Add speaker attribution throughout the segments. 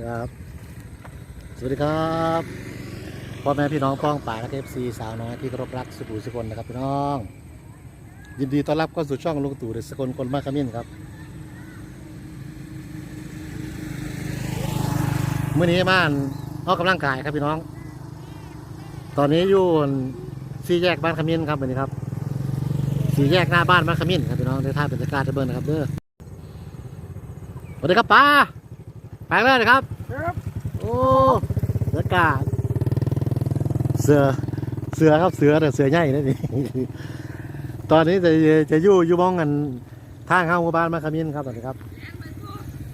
Speaker 1: ครับ สวัสดีครับพ่อแม่พี่น้องพ้องป่าและเอฟซีสาวน้อยที่เคารพรักสุขุสุคนนะครับพี่น้อง ยินดีต้อนรับเข้าสู่ช่องลุงตู่เดชสกลคนมาขมิ้นครับเมื่อนี้บ้านออกกำลังกายครับพี่น้อง ตอนนี้อยู่สี่แยกบ้านขมิ้นครับวันนี้ครับสี่แยกหน้าบ้านบ้านขมิ้นครับพี่น้องในท่าเป็นตะการจะเบิ้ลนะครับเด้อสวัสดีครับป้า ไปเลยนะครับ
Speaker 2: ครับ
Speaker 1: โอ้เสือกาเสือเสือครับเสือแต่เสือใหญ่นั่นนี่ตอนนี้จะจะอยู่อยู่มองกันทางเข้าหมู่บ้านมาขมิ้นครับตอนนี้ครับ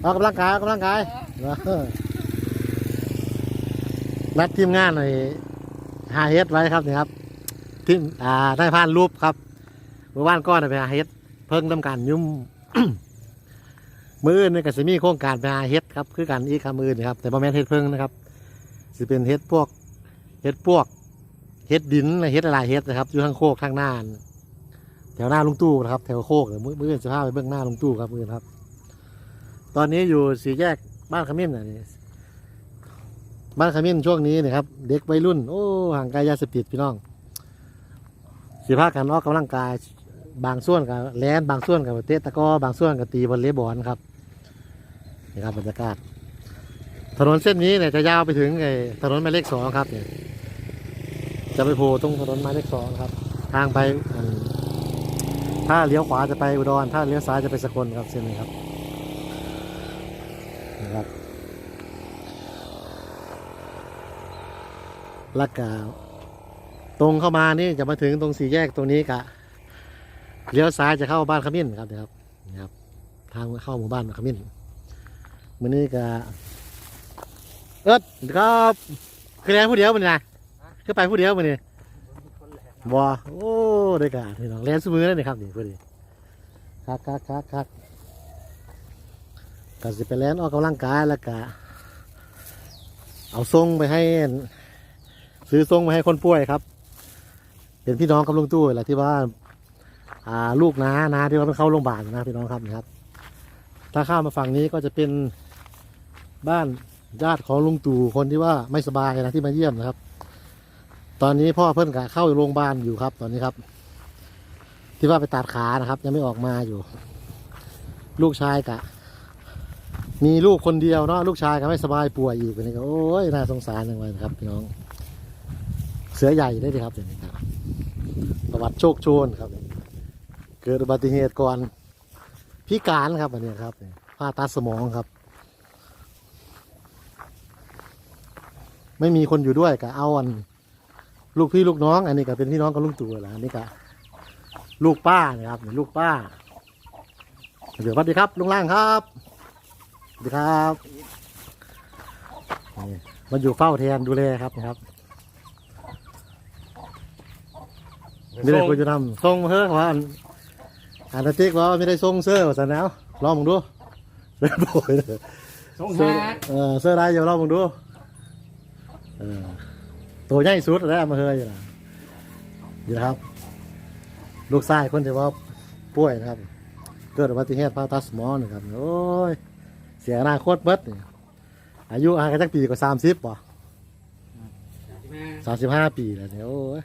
Speaker 1: ออกกำลังกายออกกำลังกายเออนัดทีมงานหน่อยหาเฮ็ดไว้ครับนี่ครับทีมอ่าได้ผ่านรูปครับเมื่อวานก้อนไปหาเฮ็ดเพิ่งทำการยุ่ม มืออื่นนี่ก็จะมีโครงการไปหาเฮ็ดครับคือการอีกคำมือนี่ครับ แต่บ่แม่นเฮ็ดเพิ่งนะครับสิเป็นเฮ็ดพวกเฮ็ดพวกเฮ็ดดินและเฮ็ดอะไรเฮ็ดนะครับ อยู่ทางโคกทางหน้านแถวหน้าลุงตู้นะครับ แถวโคกเนี่ยมือมืออื่นจะพาไปเบื้องหน้าลุงตู้ครับมืออนครับ ตอนนี้อยู่สี่แยกบ้านขมิ้นนะนี่บ้านขมิ้นช่วงนี้นะครับ เด็กวัยรุ่น โอ้ห่างไกลยาเสพติดพี่น้องสิพากันออกกำลังกายบางส่วนกับแลนบางส่วนกับเตะตะก้อบางส่วนกับตีวอลเลย์บอลครับ นี่ครับบรรยากาศ ถนนเส้นนี้เนี่ยจะยาวไปถึงไอ้ถนนหมายเลขสองครับเนี่ยจะไปโผล่ตรงถนนหมายเลขสองครับ ทางไปถ้าเลี้ยวขวาจะไปอุดร ถ้าเลี้ยวซ้ายจะไปสกลครับเส้นนี้ครับนะครับลักกาตรงเข้ามานี่จะมาถึงตรงสี่แยกตรงนี้กะเลี้ยวซ้ายจะเข้าบ้านขมิ้นครับนะครับนี่ครับทางเข้าหมู่บ้านขมิ้น มื้อนี้ก็เอิดครับคือแลนผู้เดียวมันนะคือไปผู้เดียวมันนี่บ่โอ้ได้การพี่น้องแลนสมือเลยนี่ครับนี่พอดีคักคักคักคักก็สิไปแลนออกกำลังกายแล้วก็เอาทรงไปให้ ซื้อทรงไปให้คนป่วยครับ เป็นพี่น้องกับลุงตู้แหละที่ว่าอ่าลูกนานาที่ว่าต้องเข้าโรงพยาบาลนะพี่น้องครับนะครับ ถ้าข้ามมาฝั่งนี้ก็จะเป็น บ้านญาติของลุงตู่คนที่ว่าไม่สบายนะที่มาเยี่ยมนะครับ ตอนนี้พ่อเพิ่นกะเข้าโรงพยาบาลอยู่ครับ ตอนนี้ครับ ที่ว่าไปตัดขานะครับ ยังไม่ออกมาอยู่ ลูกชายกะ มีลูกคนเดียวเนาะลูกชายก็ไม่สบายป่วยอีกนนี้ก็โอ้ยน่าสงสารจังเลยนะครับพี่น้อง เสือใหญ่ได้ดีครับอย่างนี้ครับประวัติโชคโชนครับ เกิดอุบัติเหตุก่อนพิการครับอันนี้ครับผ่าตัดสมองครับ ไม่มีคนอยู่ด้วยก็เอาอัน ลูกพี่ลูกน้อง อันนี้ก็เป็นพี่น้องกับลุงตู่แหละอันนี้ก็ลูกป้านะครับนี่ลูกป้าเดี๋ยวสวัสดีครับลุงล่างครับสวัสดีครับนี่มาอยู่เฝ้าแทนดูแลครับนะครับไม่ได้คุยจะทำส่งมาเถอะว่าอันอันนั้นติ๊กว่าไม่ได้ส่งเสื้อว่าสันแล้วลองมึงดูเสื้อโบยเลย
Speaker 2: สง
Speaker 1: เสื้อ
Speaker 2: หา
Speaker 1: เออเสื้อลายเดี๋ยวลองมึงดู เออตัวใหญ่สุดแล้วมาเฮยอยู่นะอยู่นะครับ ลูกชายคนที่ว่าป่วยนะครับ เกิดอุบัติเหตุผ่าตัดสมองนะครับ โอ้ย เสียอนาคตเบิดนี่อายุอากันจักปีกว่าสามสิบป่ะสามสิบห้าปีแล้วเนี่ยโอ้ย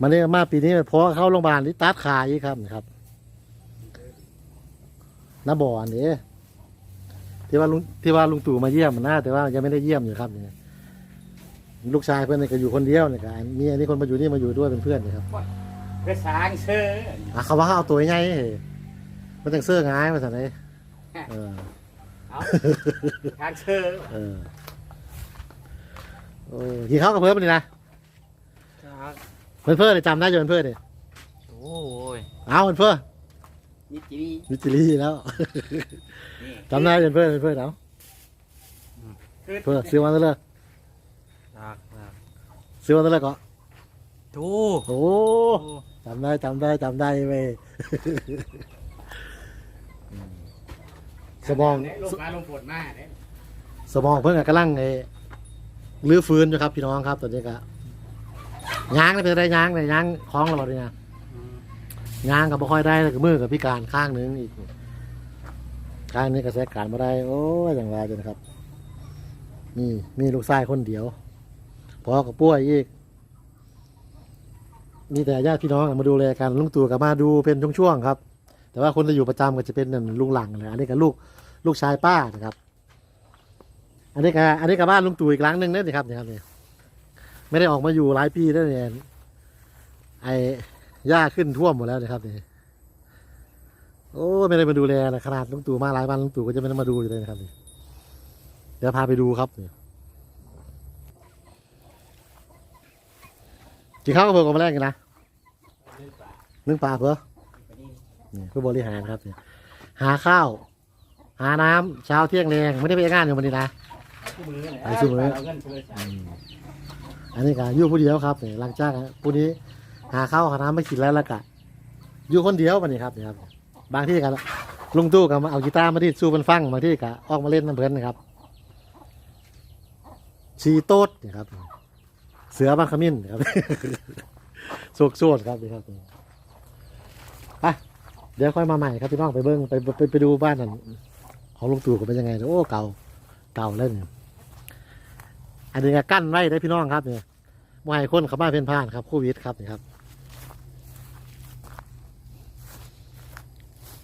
Speaker 1: มันนี่มาปีนี้พอเข้าโรงพยาบาลที่ตัดขาอีกครับนะครับน้าบ่อนนี้ที่ว่าลุงที่ว่าลุงตู่มาเยี่ยมนะแต่ว่ายังไม่ได้เยี่ยมอยู่ครับเนี่ย ลูกชายเพื่อนนี่ก็อยู่คนเดียวเนี่ยครับมีอันนี้คนมาอยู่นี่มาอยู่ด้วยเป็นเพื่อนนะครับ
Speaker 2: กระสางเชื่อ
Speaker 1: อะเขาว่าเขาเอาตัวใหญ่ๆให้มันจังเสื้อง่ายมาสั่นเลยเออ
Speaker 2: เอาทางเชื่อ
Speaker 1: เออโอ้กินข้าวกับเพื่อนมันนี่นะเพื่อนเพื่อนจำได้จนเพื่อนเนี่ย
Speaker 2: โอ้ย
Speaker 1: เอาเพื่อนเพื่อน
Speaker 2: นิจิรี
Speaker 1: มิจิลี่แล้วจำได้จนเพื่อนเพื่อนเอาเพื่อนซื้อมาตั้งแต่
Speaker 2: รักรัก
Speaker 1: ซื้อมาตั้งแต่ก็
Speaker 2: ทู
Speaker 1: โอ้จำได้จำได้จำได้ไปสมอง
Speaker 2: ลงมาลงฝนมาเนี่ย
Speaker 1: สมองเพิ่งกำลังไอ้ลื้อฟื้นอยู่ครับพี่น้องครับตอนนี้ก็ย้างเลยเป็นไรย้างเลยย้างคล้องเราบ่ดีนะย้างกับบ่ค่อยได้แล้วก็มือกับพิการข้างหนึงอีก ข้างนี้ก็แสการมาได้ โอ้ยอย่างไรจนครับมีมีลูกชายคนเดียว พอกับป่วยอีกมีแต่ญาติพี่น้องมาดูแลกันลุงตู่ก็มาดูเป็นช่วงๆครับ แต่ว่าคนที่อยู่ประจำก็จะเป็นลุงหลังเลยอันนี้ก็ลูกลูกชายป้านะครับ อันนี้ก็อันนี้ก็บ้านลุงตู่อีกหลังหนึ่งนั่นสิครับนี่ครับเนี่ยไม่ได้ออกมาอยู่หลายปีแล้วเนี่ยไอ้หญ้าขึ้นท่วมหมดแล้วนะครับเนี่ยโอ้ไม่ได้มาดูแลนะขนาดลุงตู่มาหลายวันลุงตู่ก็จะไม่ได้มาดูอยู่เลยนะครับเนี่ยเดี๋ยวพาไปดูครับนี่ กินข้าวกับเพื่อนกันมาแรกกันนะนึ่งปลาเพื่อนี่ผู้บริหารครับเนี่ยหาข้าว หาน้ำเช้าเที่ยงแรงไม่ได้ไปงานอยู่วันนี้นะ
Speaker 2: คู่มือแหละ
Speaker 1: ไปคู่มือ
Speaker 2: เอาเงินเพื่อจ่าย
Speaker 1: อันนี้ก็อยู่ผู้เดียวครับเนี่ยหลังจากผู้นี้ หาข้าวหาน้ำไม่กินแล้วแล้วก็อยู่คนเดียววันนี้ครับเนี่ยครับ บางที่กันลุงตู้ก็มาเอากีตาร์มาที่สู้มันฟังบางที่ก็ออกมาเล่นน้ำเพลินนะครับชีโต๊ดเนี่ยครับ เสือบางขมิ้นครับโศกโซดครับนี่ครับไปเดี๋ยวค่อยมาใหม่ครับพี่น้องไปเบิ้งไปไปไปดูบ้านนั่นของลุงตู่ก็เป็นยังไงโอ้เก่าเก่าแล้วเนี่ยอันนี้ก็กั้นไว้ได้พี่น้องครับเนี่ยไม่ให้คนเข้ามาเพ่นพ่านครับโควิดครับนี่ครับ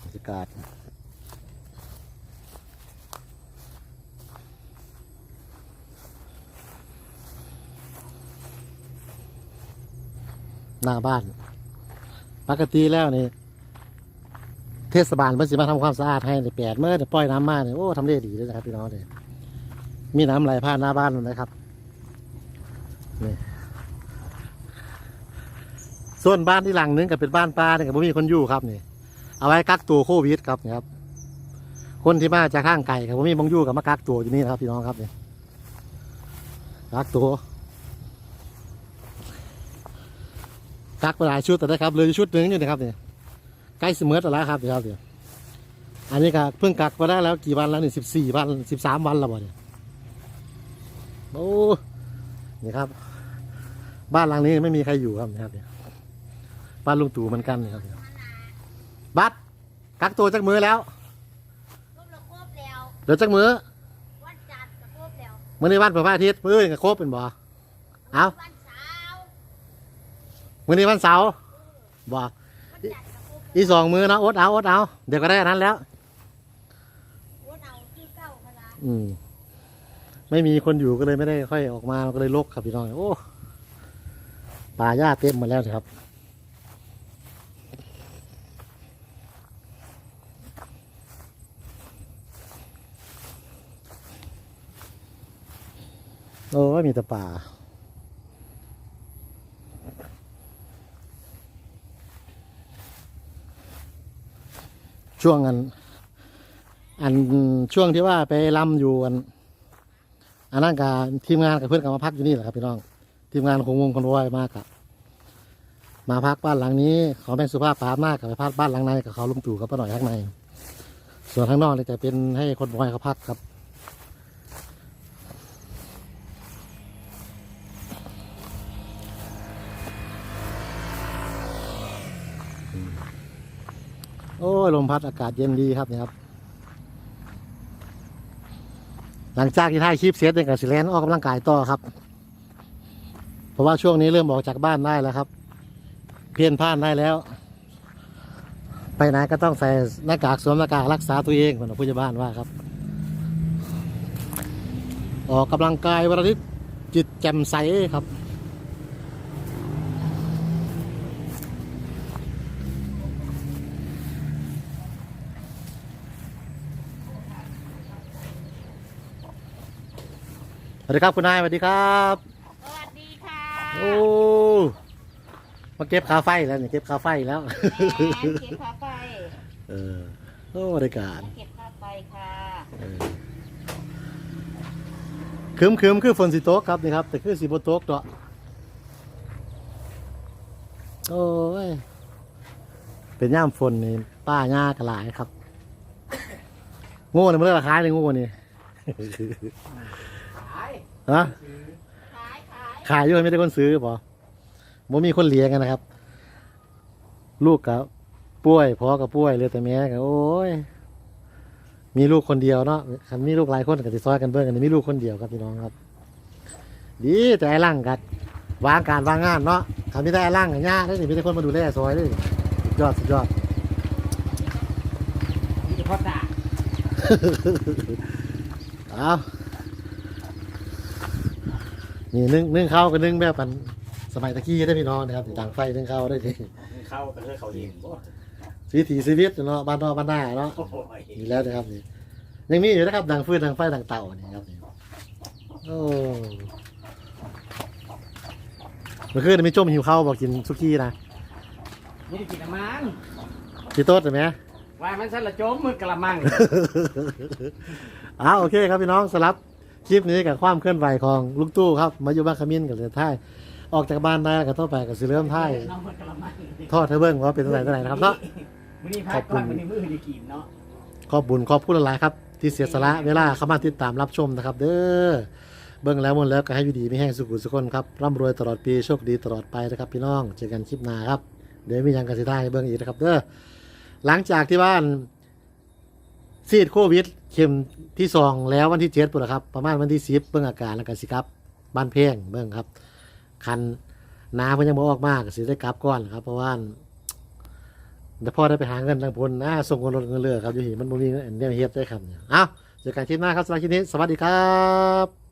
Speaker 1: บรรยากาศ หน้าบ้าน ปกติแล้วนี่เทศบาลเพิ่นสิมาทำความสะอาดให้ในแปดเมื่อจะปล่อยน้ำมาเนี่ยโอ้ทำได้ดีเลยนะครับพี่น้องเลยมีน้ำไหลผ่านหน้าบ้านเลยนะครับนี่ส่วนบ้านที่หลังนึงก็เป็นบ้านป้าเนี่ยก็บ่มีคนอยู่ครับนี่เอาไว้กักตัวโควิดครับนี่ครับ คนที่มาจากข้างไก่ครับบ่มีมองอยู่กับมากักตัวอยู่นี่นะครับพี่น้องครับนี่กักตัว กักไปหลายชุดแต่ได้ครับเหลยชุดหนึ่งอยู่นะครับเนี่ยใกล้เสมอแต่ละครับเดี๋ยวครับเดี๋ยวอันนี้ก็เพิ่งกักมาได้แล้วกี่วันแล้วนี่สิบสี่วันสิบสามวันแล้วบ่เนี่ยโอ้นี่ครับ บ้านหลังนี้ไม่มีใครอยู่ครับนะครับเนี่ยบ้านลุงตู่เหมือนกันนะครับบัตรกักตัวจักมือแล้ว
Speaker 3: ครบแล้วครบแล้ว
Speaker 1: เดี๋ยวจักมือ
Speaker 3: วันจันทร์ก็ครบแล้ว
Speaker 1: มื่อนี้วันพระอาทิตย์มื้อนี้ก็ครบเป็นบ่เอา
Speaker 3: วันเสาร์
Speaker 1: มื่อนี้วันเสาร์บ่
Speaker 3: วันจันทร์ก็ครบ
Speaker 1: อีสองมือนะอดเอาอดเอา เดี๋ยวก็ได้อันนั้นแล้ว
Speaker 3: อื
Speaker 1: มไม่มีคนอยู่ก็เลยไม่ได้ค่อยออกมาก็เลยลกครับพี่น้องโอ้ป่าหญ้าเต็มหมดแล้วสิครับโอ้ยมีแต่ป่า ช่วงอัน อันช่วงที่ว่าไปลำอยู่อันอันนั้นกับทีมงานกับเพื่อนกับมาพักอยู่นี่แหละครับพี่น้อง ทีมงานคงวงคนรวยมากครับมาพักบ้านหลังนี้ขอแม่สุภาพปามากกับไปพักบ้านหลังในกับเขาลุงตู่กับป้าหน่อยข้างใน ส่วนข้างนอกเนี่ยจะเป็นให้คนวอยเขาพักครับ โอ้ลมพัดอากาศเย็นดีครับเนี่ยครับ หลังจากที่ถ่ายคลิปเสร็จเนี่ยกับสิแลนออกกำลังกายต่อครับ เพราะว่าช่วงนี้เริ่มออกจากบ้านได้แล้วครับ เพี้ยนพ่านได้แล้ว ไปไหนก็ต้องใส่หน้ากากสวมหน้ากากรักษาตัวเองเหมือนผู้ใหญ่บ้านว่าครับ ออกกำลังกายวันละนิดจิตแจ่มใสครับ วัสดีครับคุณนายสวัสดีครับ
Speaker 3: สวัสดีค่ะ
Speaker 1: โอ้มาเก็บคาไฟแล้วเนี่ยเก็บคาไฟแล้ว
Speaker 3: แหมเก็บค่าไฟ
Speaker 1: เออโอ้บริการ
Speaker 3: เก็บค่าไฟค่ะ
Speaker 1: เออคืมคืมคือฝนสิโต๊กครับนี่ครับ แต่คือสีบโต๊กตัวโอ้ยเป็นย่ามฝนนี่ป้าหญ้ากระหลายครับ โง่เนี่ยมันเรื่องราคายเลยโง่นี่
Speaker 2: ขาย
Speaker 1: ฮะ
Speaker 3: ขายขาย
Speaker 1: ขายอยู่ไม่ได้คนซื้อป่ะบ่มีคนเลี้ยงกันนะครับ ลูกกับป่วยพ่อกับป่วยเหลยแต่แม่ก็โอ้ยมีลูกคนเดียวเนาะคันมีลูกหลายคนก็สิซอยกันเบิ่งกันนี่มีลูกคนเดียวครับพี่น้องครับ ดีแต่ไอ้ร่างกันวางการวางงานเนาะคันมีแต่ไอ้ร่างกับย่าได้นี่มีแต่คนมาดูแลซอยเด้สุดยอดสุดยอด
Speaker 2: มีเฉพาะตา
Speaker 1: เอา นี่นึ่งนึ่งข้าวกับนึ่งแบบมันสมัยตะกี้ได้อพี่น้องนะครับต่างไฟนึ่งข้าวได้ที
Speaker 2: เข้าก็คือเขาเห็นบ่
Speaker 1: วิถีชีวิตเนาะบ้านนอกบ้านหน้าเนาะ
Speaker 2: โอ้ย
Speaker 1: นี่แล้วนะครับนี่ยังมีอยู่นะครับดังฟืนดังไฟดังเต่านี่ครับนี่โอ้เมื่อคืนมีจมหิวข้าวบอกกินซุกี้นะ
Speaker 2: ไม่ได้กินน้ำมัน
Speaker 1: พี่โต๊ดเห็นไหม
Speaker 2: ว่ามันสั่นละโจมมือกระมัง
Speaker 1: อ้าโอเคครับพี่น้องสลับ คลิปนี้กับความเคลื่อนไหวของลูกตู้ครับ มาอยู่บ้านขมิ้นกับเรือท้ายออกจากบ้านได้ก็ต้องไปกับสิเริ่มท้าย
Speaker 2: น้องมือกระมัง
Speaker 1: ทอดเทเบิ้งว่าเป็นเท่าไหร่เท่าไหร่นะครับเนาะ
Speaker 2: มื้อนี้พักก่อนมื้อนี้มื้อนี้กินเนาะ
Speaker 1: ขอบบุญขอบพูดหลายๆครับ ที่เสียสละเวลาเข้ามาติดตามรับชมนะครับ เด้อเบิ้งแล้วหมดแล้วก็ให้อยู่ดีไม่แห้งสุขุสุขคนครับร่ำรวยตลอดปีโชคดีตลอดไปนะครับพี่น้องเจอกันคลิปหน้าครับ เดี๋ยวมียังกันสิได้ให้เบิ้งอีกนะครับเด้อหลังจากที่บ้านซีดโควิด เข็มที่สองแล้ววันที่เจ็ดปุ่นละครับ ประมาณวันที่สิบเบื้องอาการแล้วกันสิครับบ้านเพ่งเบื้องครับ คันน้าเพิ่นยังบ่ออกมากสิได้กลับก่อนครับ เพราะว่าเดี๋ยวพ่อได้ไปหาเงินทางพลนะส่งเงินรถเงินเรือครับอยู่หีมันบ่มีเงินเนี่ยเฮ็ดได้ครับเนี่ยเอ้าเจอกันคลิปหน้าครับสำหรับคลิปนี้สวัสดีครับ